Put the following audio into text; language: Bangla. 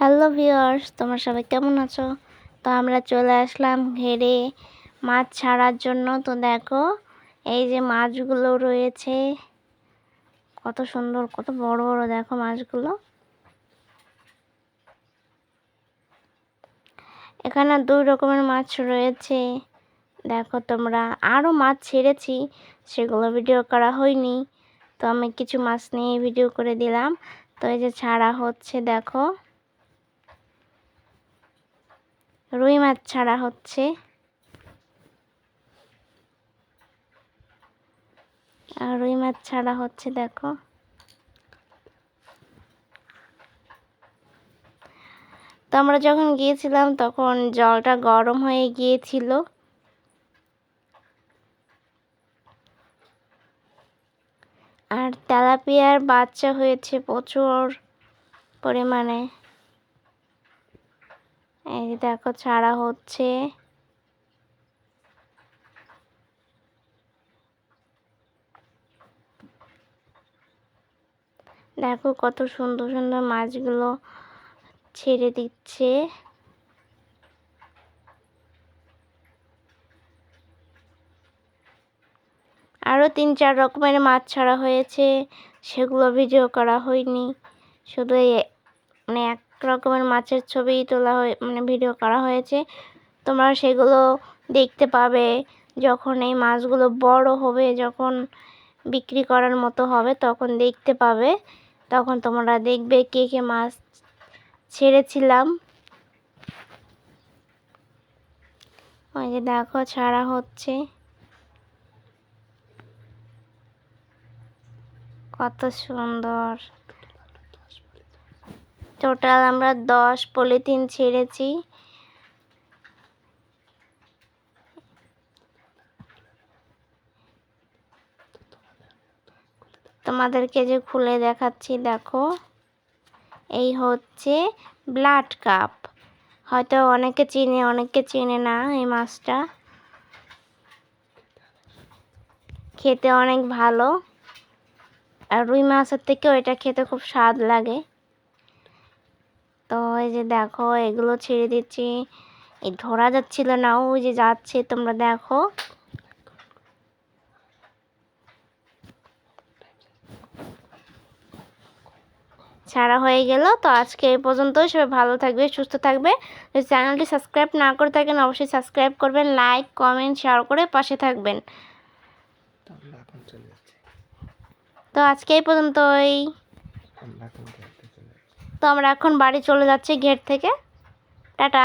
হ্যালো ভিওর্স তোমরা সবাই কেমন আছো? তো আমরা চলে আসলাম ঘেরে মাছ ছাড়ার জন্য। তো দেখো, এই যে মাছগুলো রয়েছে। কত সুন্দর, কত বড় বড় দেখো মাছগুলো। এখানে দুই রকমের মাছ রয়েছে। দেখো তোমরা আরও মাছ ছেড়েছি, সেগুলো ভিডিও করা হয়নি। তো আমি কিছু মাছ নিয়ে ভিডিও করে দিলাম। তো এই যে ছাড়া হচ্ছে, দেখো। রুই মাছ ছাড়া হচ্ছে। আর রুই মাছ ছাড়া হচ্ছে, দেখো। তো আমরা যখন গিয়েছিলাম, তখন জলটা গরম হয়ে গিয়েছিল। আর তেলাপিয়ার বাচ্চা হয়েছে প্রচুর পরিমাণে। এই দেখো, ছাড়া হচ্ছে। দেখো কত সুন্দর সুন্দর মাছগুলো ছেড়ে দিচ্ছে। আরও তিন চার রকমের মাছ ছাড়া হয়েছে, সেগুলো ভিডিও করা হয়নি। শুধু মানে এক রকমের মাছের ছবি তোলা হয়ে মানে ভিডিও করা হয়েছে। তোমরা সেগুলো দেখতে পাবে যখন এই মাছগুলো বড় হবে, যখন বিক্রি করার মতো হবে, তখন দেখতে পাবে। তখন তোমরা দেখবে কে কে মাছ ছেড়েছিলাম। ওই যে দেখো, ছাড়া হচ্ছে। কত সুন্দর। টোটাল আমরা দশ পলিথিন ছেড়েছি। তোমাদেরকে যে খুলে দেখাচ্ছি, দেখো। এই হচ্ছে ব্লাড কাপ হয়তো অনেকে চিনে অনেকে চিনে না এই মাছটা। খেতে অনেক ভালো। আর রুই মাছের থেকেও এটা খেতে খুব স্বাদ লাগে। তো এই যে দেখো এগুলো ছেড়ে দিচ্ছি। এই ধরা যাচ্ছিল না ওই যে যাচ্ছে তোমরা দেখো। ছাড়া হয়ে গেল। তো আজকে এই পর্যন্তই সবাই ভালো থাকবে সুস্থ থাকবে। যদি চ্যানেলটি সাবস্ক্রাইব না করে থাকেন অবশ্যই সাবস্ক্রাইব করবেন লাইক কমেন্ট শেয়ার করে পাশে থাকবেন। তো আজকে এই পর্যন্তই। তো আমরা এখন বাড়ি চলে যাচ্ছি গেট থেকে। টাটা।